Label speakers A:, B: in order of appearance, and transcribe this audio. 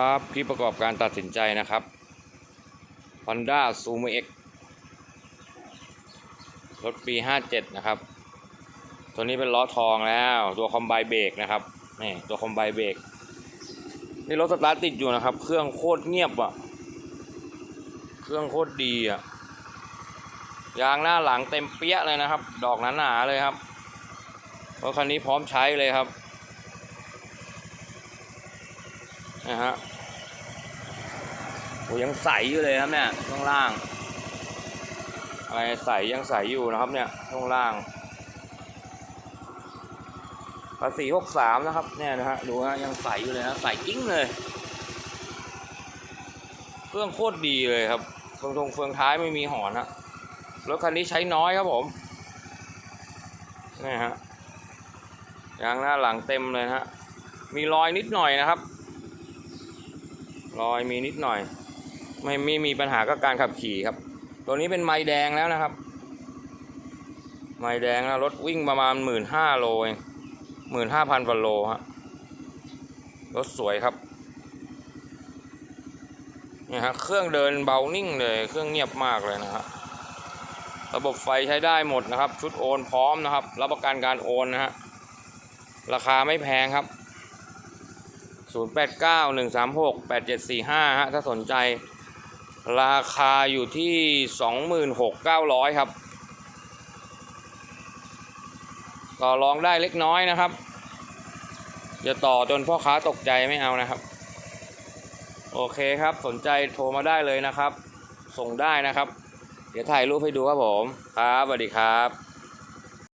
A: ครับพี่ประกอบการตัดสินใจนะครับ Honda s u m o X รถปี 57 นะครับ ตัวนี้เป็นล้อทองแล้ว ตัวคอมไบเบรกนะครับ นี่ตัวคอมไบเบรกนี่รถสตาร์ทติดอยู่นะครับ เครื่องโคตรเงียบอะ่ะ เครื่องโคตรดีอะ่ะ ยางหน้าหลังเต็มเปี้ยเลยนะครับ ดอกหนาๆเลยครับ รถคันนี้พร้อมใช้เลยครับ นะฮะโอ้ยังใสอยู่เลยครับเนี่ยข้างล่างอะไรใสยังใสอยู่นะครับเนี่ยข้างล่างภาษีหกสามนะครับเนี่ยนะฮะดูฮะยังใสอยู่เลยนะใสกิ้งเลยเครื่องโคตรดีเลยครับเฟืองทงเฟืองท้ายไม่มีหอนฮะรถคันนี้ใช้น้อยครับผมนี่ฮะยางหน้าหลังเต็มเลยนะฮะมีรอยนิดหน่อยนะครับ รอยมีนิดหน่อย ไม่ไม่มีปัญหากับการขับขี่ครับ ตัวนี้เป็นไม้แดงแล้วนะครับ ไม้แดงนะรถวิ่งประมาณหมื่นห้าโลเองหมื่นห้าพันกว่าโลฮะรถสวยครับเนี่ยฮะเครื่องเดินเบานิ่งเลย เครื่องเงียบมากเลยนะฮะระบบไฟใช้ได้หมดนะครับ ชุดโอนพร้อมนะครับ รับประกันการโอนนะฮะราคาไม่แพงครับ 0891368745ฮะถ้าสนใจ ราคาอยู่ที่ 26,900 ครับ ต่อรองได้เล็กน้อยนะครับ อย่าต่อจนพ่อค้าตกใจไม่เอานะครับ โอเคครับสนใจโทรมาได้เลยนะครับ ส่งได้นะครับ เดี๋ยวถ่ายรูปให้ดูครับผม ครับสวัสดีครับ